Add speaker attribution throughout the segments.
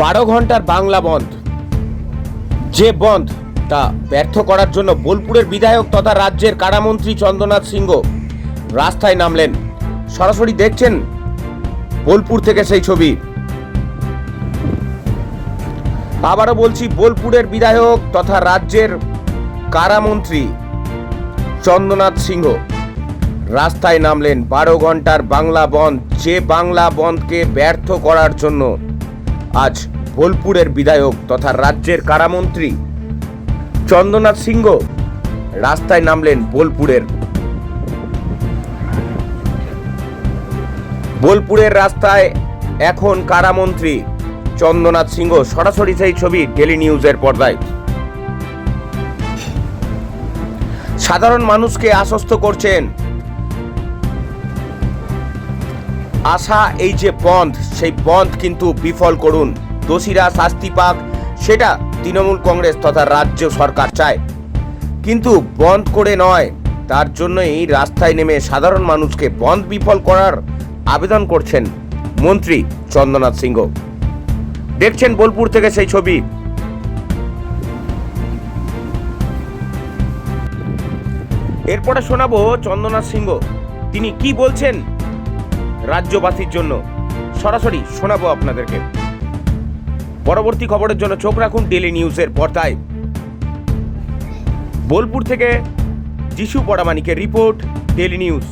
Speaker 1: বারো ঘণ্টার বাংলা বন্ধ। যে বন্ধ, তা ব্যর্থ করার জন্য বোলপুরের বিধায়ক তথা রাজ্যের কারামন্ত্রী চন্দ্রনাথ সিংহ রাস্তায় নামলেন। সরাসরি দেখছেন বোলপুর থেকে সেই ছবি। আবারও বলছি, বোলপুরের বিধায়ক তথা রাজ্যের কারামন্ত্রী চন্দ্রনাথ সিংহ। রাস্তায় নামলেন বারো ঘণ্টার বাংলা বন্ধ, যে বাংলা বন্ধকে ব্যর্থ করার জন্য আজ বোলপুরের বিধায়ক তথা রাজ্যের কারামন্ত্রী চন্দ্রনাথ সিংহ রাস্তায় নামলেন বোলপুরের। বোলপুরের রাস্তায় এখন কারামন্ত্রী চন্দ্রনাথ সিংহ, সরাসরি সেই ছবি ডেলি নিউজের পর্দায়। সাধারণ মানুষকে আশ্বস্ত করছেন আশা, এই যে বন্ধ, সেই বন্ধ কিন্তু বিফল করুন। দোষীরা শাস্তি পাক, সেটা তৃণমূল কংগ্রেস তথা রাজ্য সরকার চায়। কিন্তু বন্ধ করে নয়, তার জন্যই রাস্তায় নেমে সাধারণ মানুষকে বন্ধ বিফল করার আবেদন করছেন মন্ত্রী চন্দ্রনাথ সিংহ। দেখছেন বোলপুর থেকে সেই ছবি। এরপরে শোনাবো চন্দ্রনাথ সিংহ। তিনি কি বলছেন? রাজ্যবাসীর জন্য। সরাসরি শোনাবো আপনাদেরকে। পরবর্তী খবরের জন্য চোখ রাখুন ডেলি নিউজের পর্দায়। বোলপুর থেকে যিশু পড়ামানিকের রিপোর্ট ডেলি নিউজ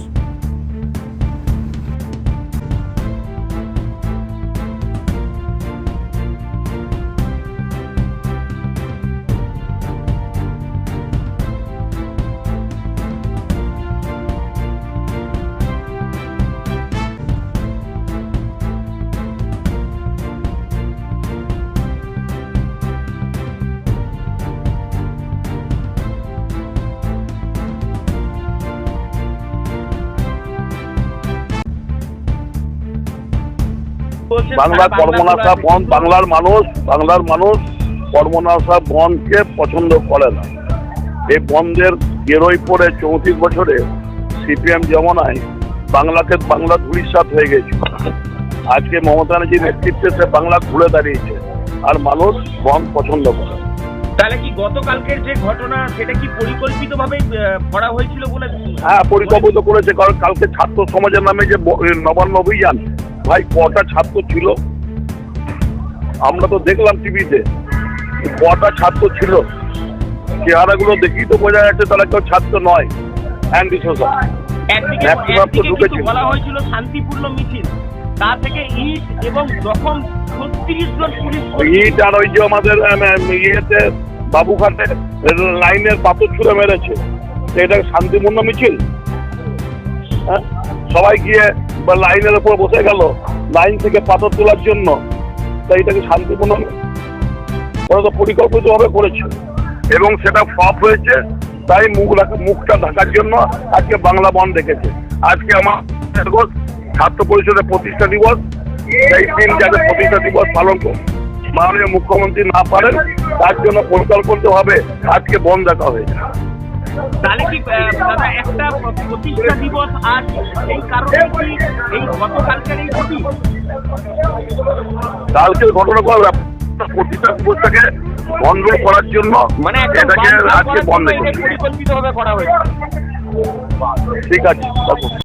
Speaker 2: বাংলার কর্মনাশা বন বাংলার মানুষ বাংলার মানুষ কর্মনাশা বনকে পছন্দ করে না। এই বন্ধের গেরোই পরে চৌত্রিশ বছরে সিপিএম জমানায় বাংলাকে বাংলা ধুলিসাত হয়ে গেছে। আজকে মমতা ব্যানার্জির নেতৃত্বে সে বাংলা ঘুরে দাঁড়িয়েছে আর মানুষ বন পছন্দ করে।
Speaker 3: তাহলে কি গতকালকের যে ঘটনা সেটা কি পরিকল্পিতভাবে করা হয়েছিল বলে
Speaker 2: হ্যাঁ পরিকল্পিত করেছে কারণ কালকে ছাত্র সমাজের নামে যে নবান্ন অভিযান ভাই কটা ছাত্র ছিল। আমরা তো দেখলাম টিভিতে কটা ছাত্র ছিল। চেহারাগুলো দেখি তো বোঝা যাচ্ছে তারা কেউ ছাত্র নয়। অ্যান্টি সোশ্যাল
Speaker 3: একদিকে
Speaker 2: তো ঢুকেছিল।
Speaker 3: বলা হয়েছিল শান্তিপূর্ণ মিছিল। তা থেকে ইট এবং জখম ছত্রিশ জন পুলিশ
Speaker 2: ইট আর ওই যে আমাদের ইয়েতে বাবুঘাটে লাইনের পাথর ছুঁড়ে মেরেছে। এটা শান্তিপূর্ণ মিছিল? হ্যাঁ? সবাই গিয়ে বা লাইনের উপর বসে গেল, লাইন থেকে পাথর তোলার জন্য। তাই এটাকে শান্তিপূর্ণ ওরা তো পরিকল্পিতভাবে করেছে। এবং সেটা ফ্লপ হয়েছে, তাই মুখ মুখটা ঢাকার জন্য আজকে বাংলা বন দেখেছে আজকে আমার ছাত্র পরিষদের প্রতিষ্ঠা দিবস, এই দিন যাতে প্রতিষ্ঠা দিবস পালন করুন মাননীয় মুখ্যমন্ত্রী না পারেন, তার জন্য পরিকল্পিতভাবে আজকে বন্ধ রাখা হয়েছে।
Speaker 3: তাহলে কি দাদা একটা প্রতিষ্ঠা দিবস আর এই কারণে কি এই গতকালকের এই ক্ষতি
Speaker 2: কালকের ঘটনা করে প্রতিষ্ঠা দিবসটাকে বন্ধ করার জন্য
Speaker 3: মানে
Speaker 2: এটাকে আজকে বন্ধ
Speaker 3: করা হয়েছে।
Speaker 2: ঠিক আছে।